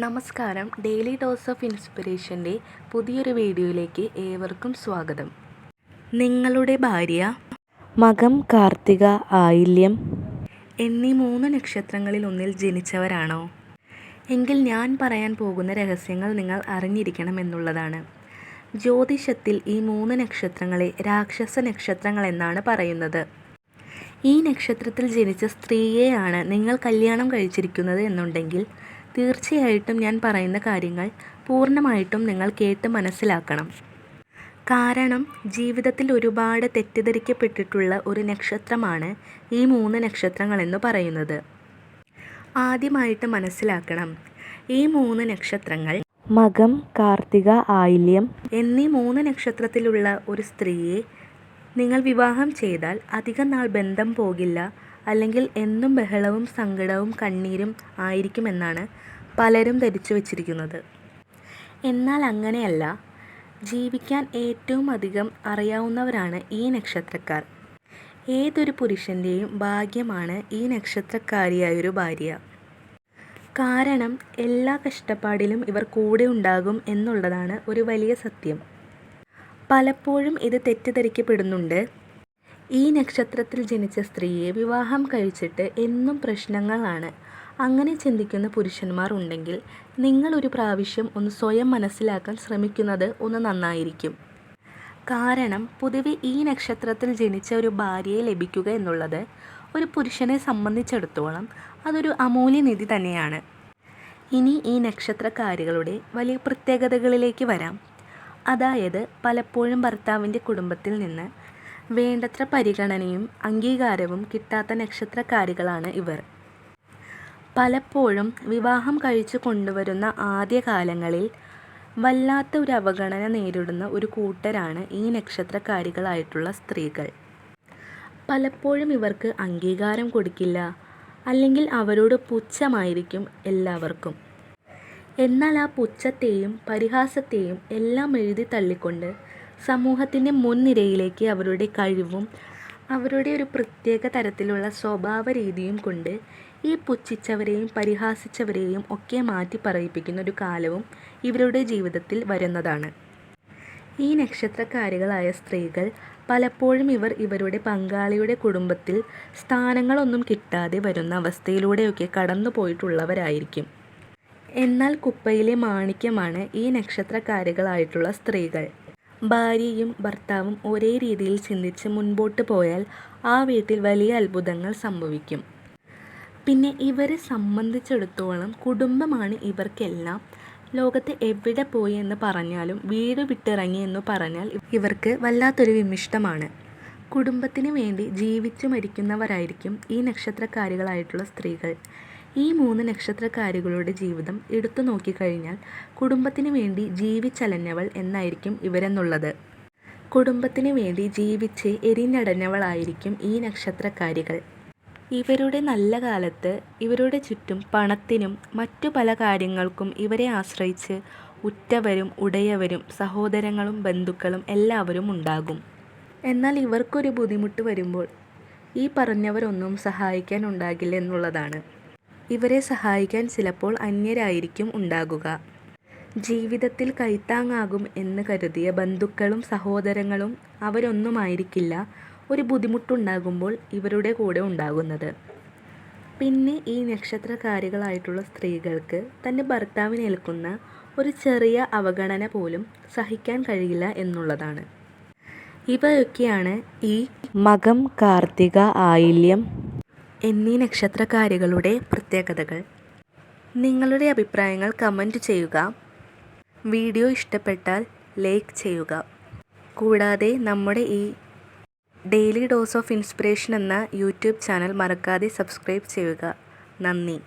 നമസ്കാരം. Daily dose of ഇൻസ്പിറേഷന്റെ പുതിയൊരു വീഡിയോയിലേക്ക് ഏവർക്കും സ്വാഗതം. നിങ്ങളുടെ ഭാര്യ മകം കാർത്തിക ആയില്യം എന്നീ മൂന്ന് നക്ഷത്രങ്ങളിൽ ഒന്നിൽ ജനിച്ചവരാണോ? എങ്കിൽ ഞാൻ പറയാൻ പോകുന്ന രഹസ്യങ്ങൾ നിങ്ങൾ അറിഞ്ഞിരിക്കണം എന്നുള്ളതാണ്. ജ്യോതിഷത്തിൽ ഈ മൂന്ന് നക്ഷത്രങ്ങളെ രാക്ഷസ നക്ഷത്രങ്ങൾ എന്നാണ് പറയുന്നത്. ഈ നക്ഷത്രത്തിൽ ജനിച്ച സ്ത്രീയെയാണ് നിങ്ങൾ കല്യാണം കഴിച്ചിരിക്കുന്നത് എന്നുണ്ടെങ്കിൽ തീർച്ചയായിട്ടും ഞാൻ പറയുന്ന കാര്യങ്ങൾ പൂർണമായിട്ടും നിങ്ങൾ കേട്ട് മനസ്സിലാക്കണം. കാരണം ജീവിതത്തിൽ ഒരുപാട് തെറ്റിദ്ധരിക്കപ്പെട്ടിട്ടുള്ള ഒരു നക്ഷത്രമാണ് ഈ മൂന്ന് നക്ഷത്രങ്ങളെന്ന് പറയുന്നത്. ആദ്യമായിട്ട് മനസ്സിലാക്കണം ഈ മൂന്ന് നക്ഷത്രങ്ങൾ മകം കാർത്തിക ആയില്യം എന്നീ മൂന്ന് നക്ഷത്രത്തിലുള്ള ഒരു സ്ത്രീയെ നിങ്ങൾ വിവാഹം ചെയ്താൽ അധികം നാൾ ബന്ധം പോകില്ല അല്ലെങ്കിൽ എന്നും ബഹളവും സങ്കടവും കണ്ണീരും ആയിരിക്കുമെന്നാണ് പലരും ധരിച്ചു വച്ചിരിക്കുന്നത്. എന്നാൽ അങ്ങനെയല്ല. ജീവിക്കാൻ ഏറ്റവും അധികം അറിയാവുന്നവരാണ് ഈ നക്ഷത്രക്കാർ. ഏതൊരു പുരുഷന്റെയും ഭാഗ്യമാണ് ഈ നക്ഷത്രക്കാരിയായൊരു ഭാര്യ. കാരണം എല്ലാ കഷ്ടപ്പാടിലും ഇവർ കൂടെ ഉണ്ടാകും എന്നുള്ളതാണ് ഒരു വലിയ സത്യം. പലപ്പോഴും ഇത് തെറ്റിദ്ധരിക്കപ്പെടുന്നുണ്ട്. ഈ നക്ഷത്രത്തിൽ ജനിച്ച സ്ത്രീയെ വിവാഹം കഴിച്ചിട്ട് എന്നും പ്രശ്നങ്ങളാണ്. അങ്ങനെ ചിന്തിക്കുന്ന പുരുഷന്മാർ ഉണ്ടെങ്കിൽ നിങ്ങൾ ഒരു പ്രാവശ്യം ഒന്ന് സ്വയം മനസ്സിലാക്കാൻ ശ്രമിക്കുന്നത് ഒന്ന് നന്നായിരിക്കും. കാരണം പൊതുവെ ഈ നക്ഷത്രത്തിൽ ജനിച്ച ഒരു ഭാര്യയെ ലഭിക്കുക എന്നുള്ളത് ഒരു പുരുഷനെ സംബന്ധിച്ചിടത്തോളം അതൊരു അമൂല്യനിധി തന്നെയാണ്. ഇനി ഈ നക്ഷത്രക്കാരികളുടെ വലിയ പ്രത്യേകതകളിലേക്ക് വരാം. അതായത് പലപ്പോഴും ഭർത്താവിന്റെ കുടുംബത്തിൽ നിന്ന് വേണ്ടത്ര പരിഗണനയും അംഗീകാരവും കിട്ടാത്ത നക്ഷത്രക്കാരികളാണ് ഇവർ. പലപ്പോഴും വിവാഹം കഴിച്ചു കൊണ്ടുവരുന്ന ആദ്യകാലങ്ങളിൽ വല്ലാത്ത ഒരു അവഗണന നേരിടുന്ന ഒരു കൂട്ടരാണ് ഈ നക്ഷത്രക്കാരികളായിട്ടുള്ള സ്ത്രീകൾ. പലപ്പോഴും ഇവർക്ക് അംഗീകാരം കൊടുക്കില്ല അല്ലെങ്കിൽ അവരോട് പുച്ഛമായിരിക്കും എല്ലാവർക്കും. എന്നാൽ ആ പുച്ഛത്തെയും പരിഹാസത്തെയും എല്ലാം എഴുതി തള്ളിക്കൊണ്ട് സമൂഹത്തിന്റെ മുൻനിരയിലേക്ക് അവരുടെ കഴിവും അവരുടെ ഒരു പ്രത്യേക തരത്തിലുള്ള സ്വഭാവ രീതിയും കൊണ്ട് ഈ പുച്ഛിച്ചവരെയും പരിഹാസിച്ചവരെയും ഒക്കെ മാറ്റി പറയിപ്പിക്കുന്ന ഒരു കാലവും ഇവരുടെ ജീവിതത്തിൽ വരുന്നതാണ്. ഈ നക്ഷത്രക്കാരികളായ സ്ത്രീകൾ പലപ്പോഴും ഇവർ ഇവരുടെ പങ്കാളിയുടെ കുടുംബത്തിൽ സ്ഥാനങ്ങളൊന്നും കിട്ടാതെ വരുന്ന അവസ്ഥയിലൂടെയൊക്കെ കടന്നു പോയിട്ടുള്ളവരായിരിക്കും. എന്നാൽ കുപ്പയിലെ മാണിക്യമാണ് ഈ നക്ഷത്രക്കാരികളായിട്ടുള്ള സ്ത്രീകൾ. ഭാര്യയും ഭർത്താവും ഒരേ രീതിയിൽ ചിന്തിച്ച് മുൻപോട്ട് പോയാൽ ആ വീട്ടിൽ വലിയ അത്ഭുതങ്ങൾ സംഭവിക്കും. പിന്നെ ഇവരെ സംബന്ധിച്ചിടത്തോളം കുടുംബമാണ് ഇവർക്കെല്ലാം. ലോകത്ത് എവിടെ പോയി എന്ന് പറഞ്ഞാലും വീട് വിട്ടിറങ്ങി എന്ന് പറഞ്ഞാൽ ഇവർക്ക് വല്ലാത്തൊരു വിമിഷ്ടമാണ്. കുടുംബത്തിന് വേണ്ടി ജീവിച്ചു മരിക്കുന്നവരായിരിക്കും ഈ നക്ഷത്രക്കാരികളായിട്ടുള്ള സ്ത്രീകൾ. ഈ മൂന്ന് നക്ഷത്രക്കാരികളുടെ ജീവിതം എടുത്തു നോക്കിക്കഴിഞ്ഞാൽ കുടുംബത്തിന് വേണ്ടി ജീവിച്ചലഞ്ഞവൾ എന്നായിരിക്കും ഇവരെന്നുള്ളത്. കുടുംബത്തിന് വേണ്ടി ജീവിച്ച് എരിഞ്ഞടഞ്ഞവളായിരിക്കും ഈ നക്ഷത്രക്കാരികൾ. ഇവരുടെ നല്ല കാലത്ത് ഇവരുടെ ചുറ്റും പണത്തിനും മറ്റു പല കാര്യങ്ങൾക്കും ഇവരെ ആശ്രയിച്ച് ഉറ്റവരും ഉടയവരും സഹോദരങ്ങളും ബന്ധുക്കളും എല്ലാവരും ഉണ്ടാകും. എന്നാൽ ഇവർക്കൊരു ബുദ്ധിമുട്ട് വരുമ്പോൾ ഈ പറഞ്ഞവരൊന്നും സഹായിക്കാൻ ഉണ്ടാകില്ല എന്നുള്ളതാണ് ഇവരെ സഹായിക്കാൻ ചിലപ്പോൾ അന്യരായിരിക്കും ഉണ്ടാകുക. ജീവിതത്തിൽ കൈത്താങ്ങാകും എന്ന് കരുതിയ ബന്ധുക്കളും സഹോദരങ്ങളും അവരൊന്നുമായിരിക്കില്ല ഒരു ബുദ്ധിമുട്ടുണ്ടാകുമ്പോൾ ഇവരുടെ കൂടെ ഉണ്ടാകുന്നത്. പിന്നെ ഈ നക്ഷത്രകാരികളായിട്ടുള്ള സ്ത്രീകൾക്ക് തന്റെ ഭർത്താവിനേൽക്കുന്ന ഒരു ചെറിയ അവഗണന പോലും സഹിക്കാൻ കഴിയില്ല എന്നുള്ളതാണ്. ഇവയൊക്കെയാണ് ഈ മകം കാർത്തിക ആയില്യം എന്നീ നക്ഷത്രകാരികളുടെ പ്രത്യേകതകൾ. നിങ്ങളുടെ അഭിപ്രായങ്ങൾ കമന്റ് ചെയ്യുക. വീഡിയോ ഇഷ്ടപ്പെട്ടാൽ ലൈക്ക് ചെയ്യുക. കൂടാതെ നമ്മുടെ ഈ ഡെയിലി ഡോസ് ഓഫ് ഇൻസ്പിറേഷൻ എന്ന യൂട്യൂബ് ചാനൽ മറക്കാതെ സബ്സ്ക്രൈബ് ചെയ്യുക. നന്ദി.